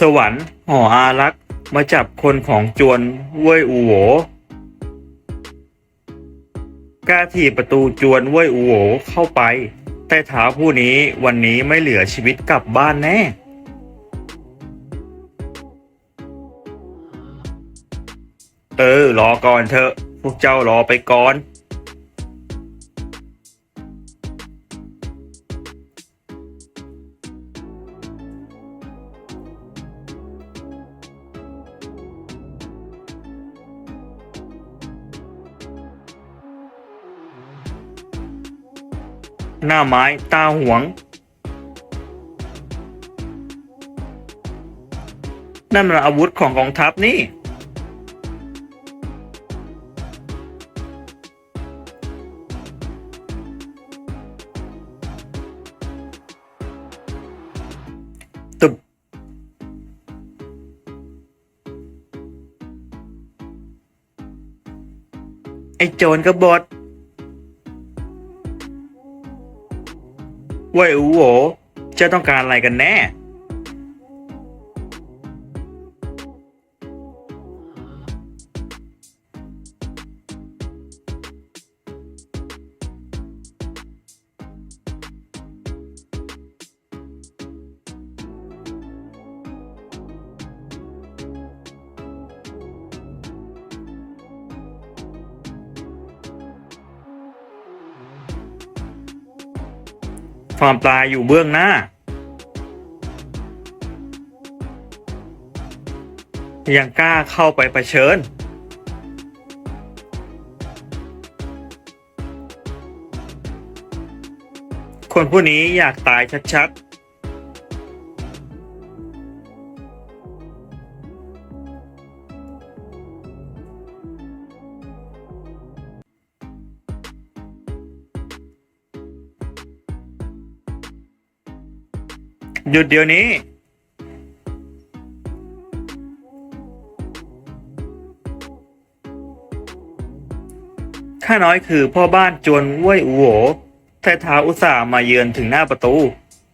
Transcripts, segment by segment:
สวรรค์ห่ออารักษ์มาจับคนของจวนเว่ยอูโหวกล้าถีบประตูจวนเว่ยอูโหวเข้าไป แต่ท้าผู้นี้วันนี้ไม่เหลือชีวิตกลับบ้านแน่เออรอก่อนเถอะ พวกเจ้ารอไปก่อน หน้าไม้ตาหวง นั่นมันอาวุธของกองทัพนี่ ตึบไอ้โจรกบฏ ว่ยอูโหวเจะต้องการอะไรกันแน่ ความตายอยู่เบื้องหน้า ยังกล้าเข้าไปเผชิญ คนผู้นี้อยากตายชัดๆ หยุดเดี๋ยวนี้ ข้าน้อยคือพ่อบ้านจวนเว่ยอูโหวไท้ท้าอุตส่าห์มาเยือนถึงหน้าประตู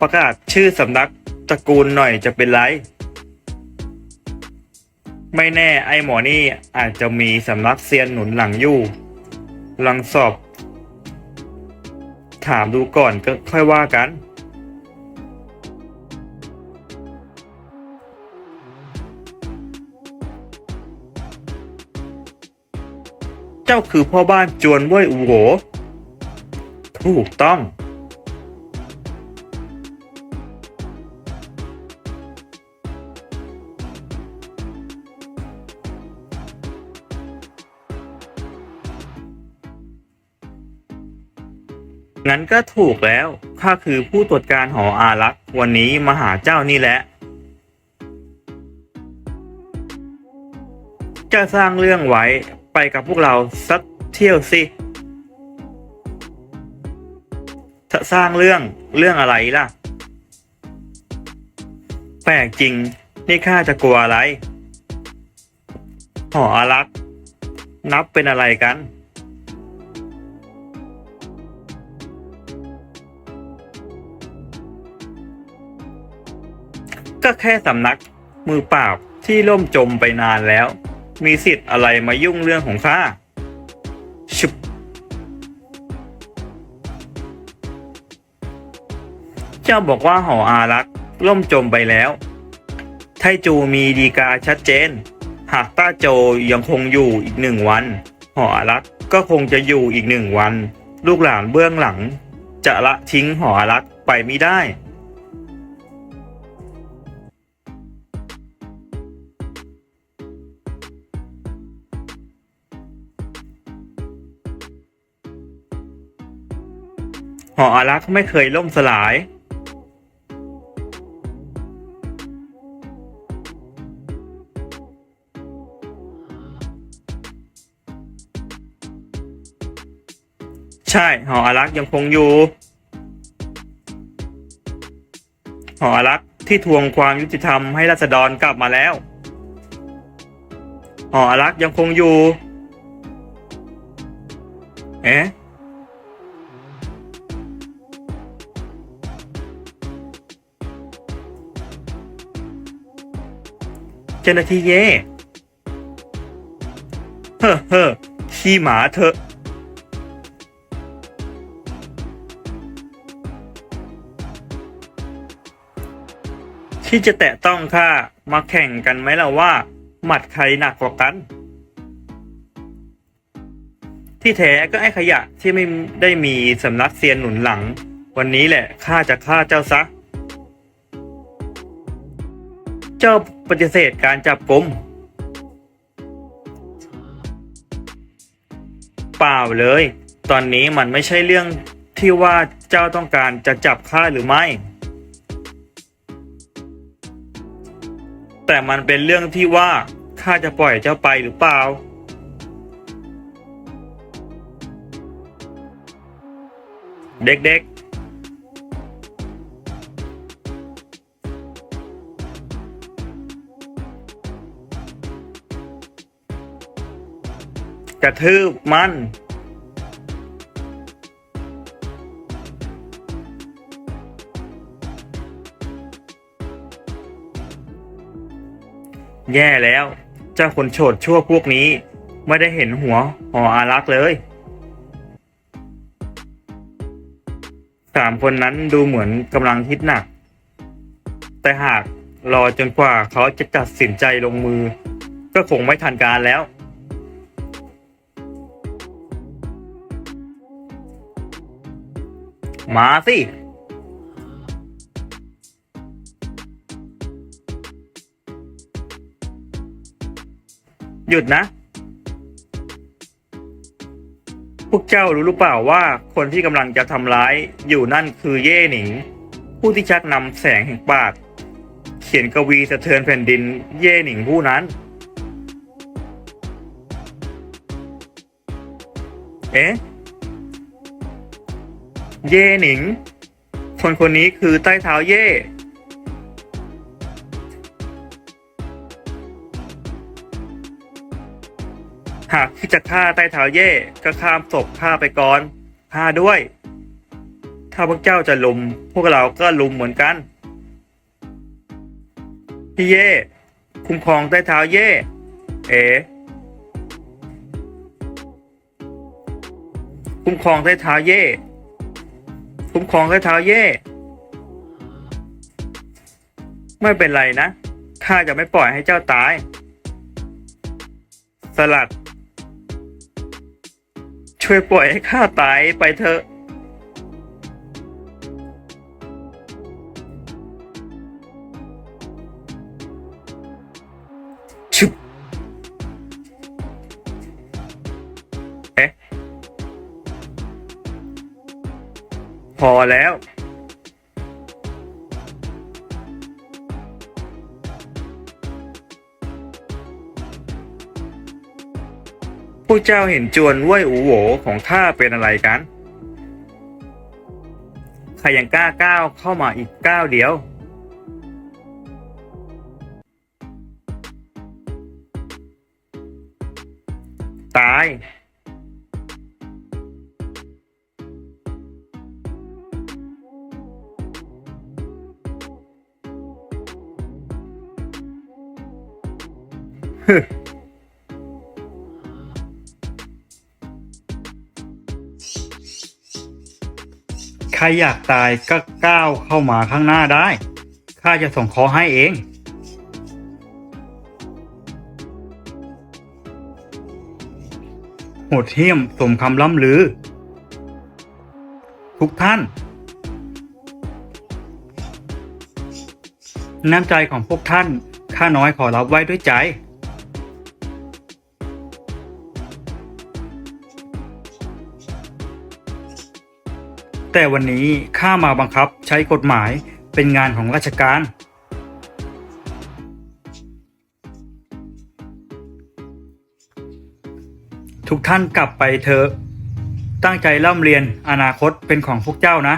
ประกาศชื่อสำนักตระกูลหน่อยจะเป็นไร ไม่แน่ไอ้หมอนี่อาจจะมีสำนักเซียนหนุนหลังอยู่ลังสอบ ถามดูก่อนก็ค่อยว่ากัน เจ้าคือพ่อบ้านจวนเว่ยอูโหถูกต้อง งั้นก็ถูกแล้ว ข้าคือผู้ตรวจการหออารักษ์ วันนี้มาหาเจ้านี่แหละจะสร้างเรื่องไว้ ไปกับพวกเราสักเที่ยวสิสร้างเรื่องเรื่องอะไรล่ะ แปลกจริง นี่ข้าจะกลัวอะไร หออารักษ์นับเป็นอะไรกัน ก็แค่สำนักมือเปล่าที่ล่มจมไปนานแล้ว มีสิทธิ์อะไรมายุ่งเรื่องของข้าชุบเจ้าบอกว่าหออารักษ์ล่มจมไปแล้ว ไทจูมีดีกาชัดเจน หากต้าโจยังคงอยู่อีกหนึ่งวัน หออารักษ์ก็คงจะอยู่อีกหนึ่งวัน ลูกหลานเบื้องหลัง จะละทิ้งหออารักษ์ไปไม่ได้ หออารักษ์ไม่เคยล่มสลาย ใช่ หออารักษ์ยังคงอยู่ หออารักษ์ที่ทวงความยุติธรรมให้ราษฎรกลับมาแล้ว หออารักษ์ยังคงอยู่ เอ๊ะ จ้าหน้าที่เย่ เฮ้อเฮ้อขี้หมาเถอะ ที่จะแตะต้องข้ามาแข่งกันไหมล่ะว่า หมัดใครหนักกว่ากัน ที่แท้ก็ไอ้ขยะที่ไม่ได้มีสำนักเซียนหนุนหลัง วันนี้แหละข้าจะฆ่าเจ้าซะ เจ้าปฏิเสธการจับกลุมเปล่าเลย ตอนนี้มันไม่ใช่เรื่องที่ว่าเจ้าต้องการจะจับข้าหรือไม่ แต่มันเป็นเรื่องที่ว่าข้าจะปล่อยเจ้าไปหรือเปล่า เด็กๆ กระทืบมันแย่แล้ว เจ้าคนโฉดชั่วพวกนี้ ไม่ได้เห็นหัวหออารักษ์เลย สามคนนั้นดูเหมือนกำลังคิดหนัก แต่หากรอจนกว่าเขาจะตัดสินใจลงมือ ก็คงไม่ทันการแล้ว มาสิ หยุดนะ พวกเจ้ารู้หรือเปล่าว่าคนที่กำลังจะทำร้ายอยู่นั่นคือเย่หนิง ผู้ที่ชักนำแสงแห่งปาก เขียนกวีสะเทือนแผ่นดินเย่หนิงผู้นั้น เอ๊ะ เย่หนิง คนคนนี้คือใต้เท้าเย่หากที่จะฆ่าใต้เท้าเย่ก็ข้ามศพฆ่าไปก่อนฆ่าด้วย ถ้าพวกเจ้าจะลุม พวกเราก็ลุมเหมือนกัน พี่เย่คุ้มครองใต้เท้าเย่เอ๋คุ้มครองใต้เท้าเย่ คุ้มครองใต้เท้าเย่ ไม่เป็นไรนะ ข้าจะไม่ปล่อยให้เจ้าตาย สลัด ช่วยปล่อยให้ข้าตายไปเถอะ พอแล้ว พวกเจ้าเห็นจวนว่ยอูโหวของข้าเป็นอะไรกันใครยังกล้าก้าวเข้ามาอีกก้าวเดียว ตาย ใครอยากตายก็ก้าวเข้ามาข้างหน้าได้ ข้าจะส่งเคอให้เอง โหดเหี้ยมสมคำล่ำลือ ทุกท่าน น้ำใจของพวกท่าน ข้าน้อยขอรับไว้ด้วยใจ แต่วันนี้ข้ามาบังคับใช้กฎหมายเป็นงานของราชการ ทุกท่านกลับไปเถอะตั้งใจร่ำเรียนอนาคตเป็นของพวกเจ้านะ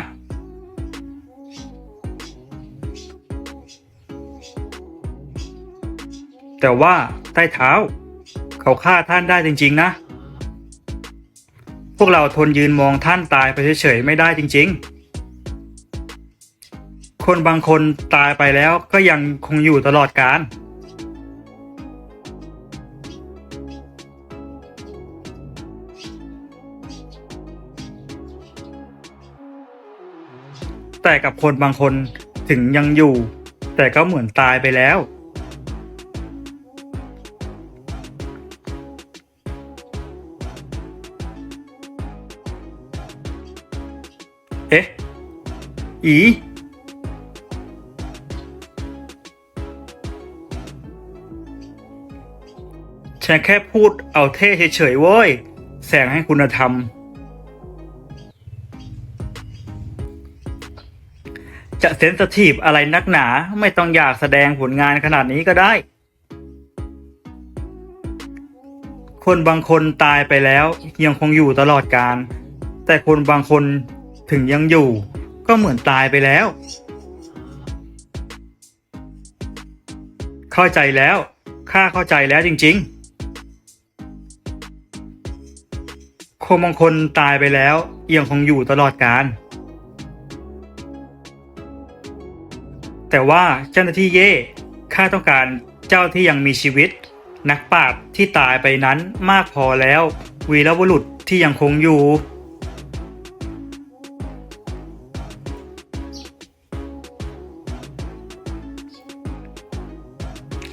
แต่ว่าใต้เท้า เขาฆ่าท่านได้จริง ๆ นะ พวกเราทนยืนมองท่านตายไปเฉยๆไม่ได้จริง ๆ คนบางคนตายไปแล้วก็ยังคงอยู่ตลอดกาลแต่กับคนบางคนถึงยังอยู่ แต่ก็เหมือนตายไปแล้ว อีฉันแค่พูดเอาเท่เฉยๆเว้ย แสงให้คุณธรรม จะเซนสทีฟอะไรนักหนาไม่ต้องอยากแสดงผลงานขนาดนี้ก็ได้ คนบางคนตายไปแล้วยังคงอยู่ตลอดการ แต่คนบางคนถึงยังอยู่ ก็เหมือนตายไปแล้ว เข้าใจแล้ว ข้าเข้าใจแล้วจริงๆคนบางคนตายไปแล้วยังคงอยู่ตลอดการแต่ว่าเจ้าหน้าที่เย่ข้าต้องการเจ้าที่ยังมีชีวิต นักปราชญ์ที่ตายไปนั้นมากพอแล้ว วีรบุรุษที่ยังคงอยู่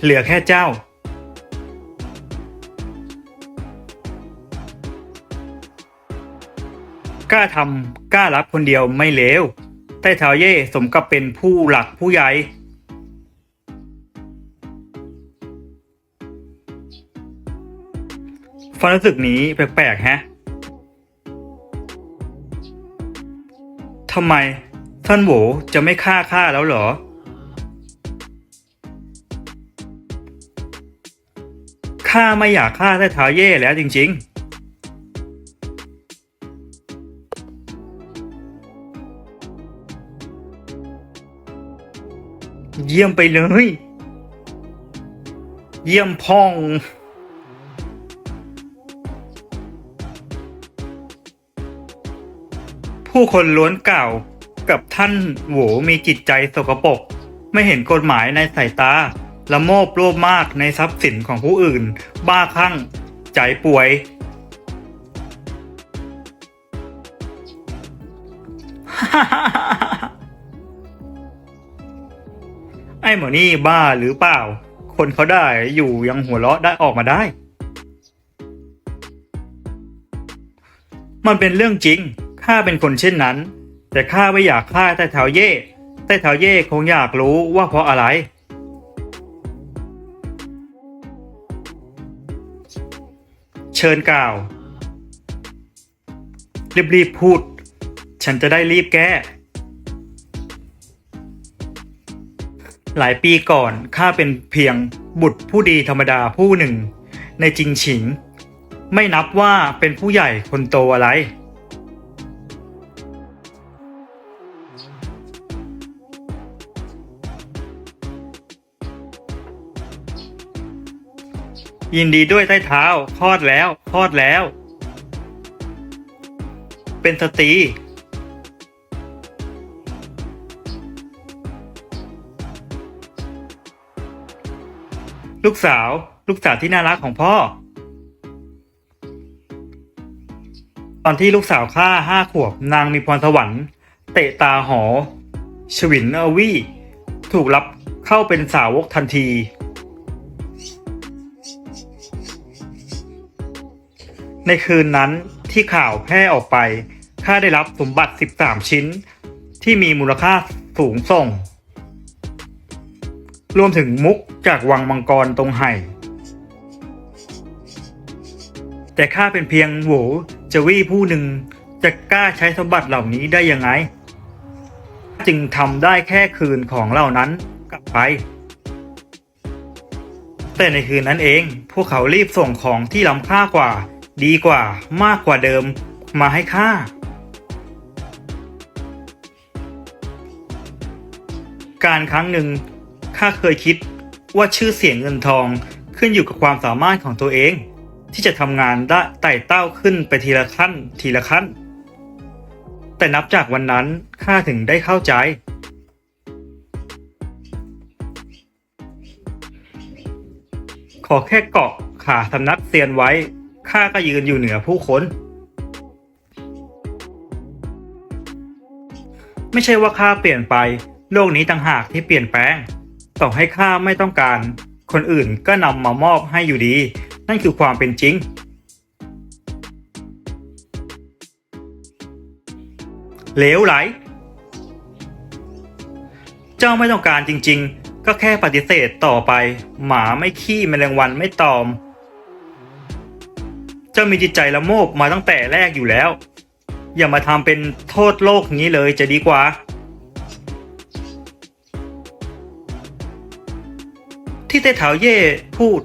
เหลือแค่เจ้า กล้าทำกล้ารับคนเดียวไม่เลวใต้เท้าเย่สมกับเป็นผู้หลักผู้ใหญ่ฟันรู้สึกนี้แปลกๆ ฮะ ทำไมท่านโหวจะไม่ฆ่าข้าแล้วเหรอ ข้าไม่อยากฆ่าใต้เท้าเย่แล้วจริง ๆเยี่ยมไปเลย เยี่ยมพ่อง ผู้คนล้วนกล่าวกับท่านโหวมีจิตใจสกปรกไม่เห็นกฎหมายในสายตา ละโมบโลภมากในทรัพย์สินของผู้อื่น บ้าคลั่ง ใจป่วย ไอ้หมอนี่บ้าหรือเปล่า คนเขาได้อยู่ยังหัวเราะได้ออกมาได้ มันเป็นเรื่องจริง ข้าเป็นคนเช่นนั้น แต่ข้าไม่อยากฆ่าแต่แถวเย่แต่แถวเย่คงอยากรู้ว่าเพราะอะไร เชิญกล่าว รีบๆพูด ฉันจะได้รีบแก้ หลายปีก่อนข้าเป็นเพียงบุตรผู้ดีธรรมดาผู้หนึ่ง ในจิงฉิง ไม่นับว่าเป็นผู้ใหญ่คนโตอะไร ยินดีด้วยใต้เท้าคลอดแล้วคลอดแล้ว เป็นสตรีลูกสาว ลูกสาวที่น่ารักของพ่อ ตอนที่ลูกสาวข้าห้าขวบนางมีพรสวรรค์ เตะตาหอ ชวินอวี่ ถูกรับเข้าเป็นสาวกทันที ในคืนนั้นที่ข่าวแพร่ออกไป ข้าได้รับสมบัติ 13 ชิ้น ที่มีมูลค่าสูงส่ง รวมถึงมุกจากวังมังกรตรงไห่ แต่ข้าเป็นเพียงโหวจวี่ผู้หนึ่งจะกล้าใช้สมบัติเหล่านี้ได้ยังไง จึงทำได้แค่คืนของเหล่านั้นกลับไปแต่ในคืนนั้นเอง พวกเขารีบส่งของที่ล้ำค่ากว่า ดีกว่ามากกว่าเดิมมาให้ข้าการครั้งหนึ่งข้าเคยคิดว่าชื่อเสียงเงินทองขึ้นอยู่กับความสามารถของตัวเอง ที่จะทำงานได้ไต่เต้าขึ้นไปทีละขั้นทีละขั้น แต่นับจากวันนั้นข้าถึงได้เข้าใจ ขอแค่เกาะขาสำนักเซียนไว้ ข้าก็ยืนอยู่เหนือผู้คน ไม่ใช่ว่าข้าเปลี่ยนไป โลกนี้ต่างหากที่เปลี่ยนแปลง ต่อให้ข้าไม่ต้องการ คนอื่นก็นำมามอบให้อยู่ดี นั่นคือความเป็นจริง เหลวไหล เจ้าไม่ต้องการจริง ๆ ก็แค่ปฏิเสธต่อไป หมาไม่ขี้แมลงวันไม่ตอม จ้ามีจิตใจละโมบมาตั้งแต่แรกอยู่แล้ว อย่ามาทำเป็นโทษโลกนี้เลยจะดีกว่า ที่เต้เท้าเย่พูด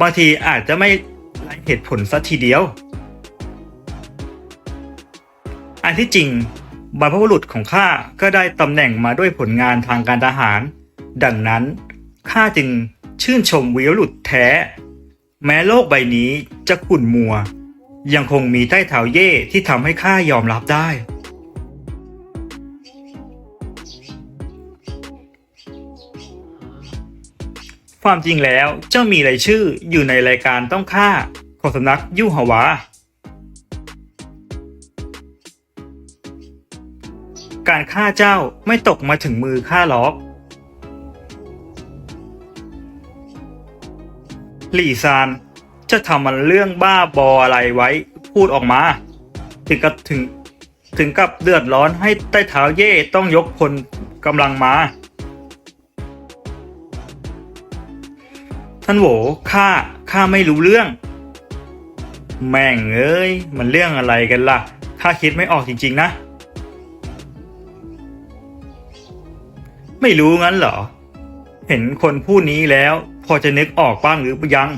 บางทีอาจจะไม่ไร้เหตุผลสักทีเดียว อันที่จริงบรรพบุรุษของข้าก็ได้ตำแหน่งมาด้วยผลงานทางการทหาร ดังนั้นข้าจึงชื่นชมวีรบุรุษแท้ แม้โลกใบนี้จะขุ่นมัว ยังคงมีใต้เท้าเย่ที่ทำให้ข้ายอมรับได้ ความจริงแล้วเจ้ามีรายชื่ออยู่ในรายการต้องฆ่าของสำนักยู่ฮวา การฆ่าเจ้าไม่ตกมาถึงมือข้าหรอก หลี่ซาน จะทำมันเรื่องบ้าบออะไรไว้พูดออกมา ถึงกับถึงถึงกับเดือดร้อนให้ใต้เท้าเย่ต้องยกพลกำลังมา ท่านโหวข้าข้าไม่รู้เรื่อง แม่งเอ้ย มันเรื่องอะไรกันล่ะข้าคิดไม่ออกจริง ๆ นะ ไม่รู้งั้นเหรอ เห็นคนผู้นี้แล้ว พอจะนึกออกบ้างหรือยัง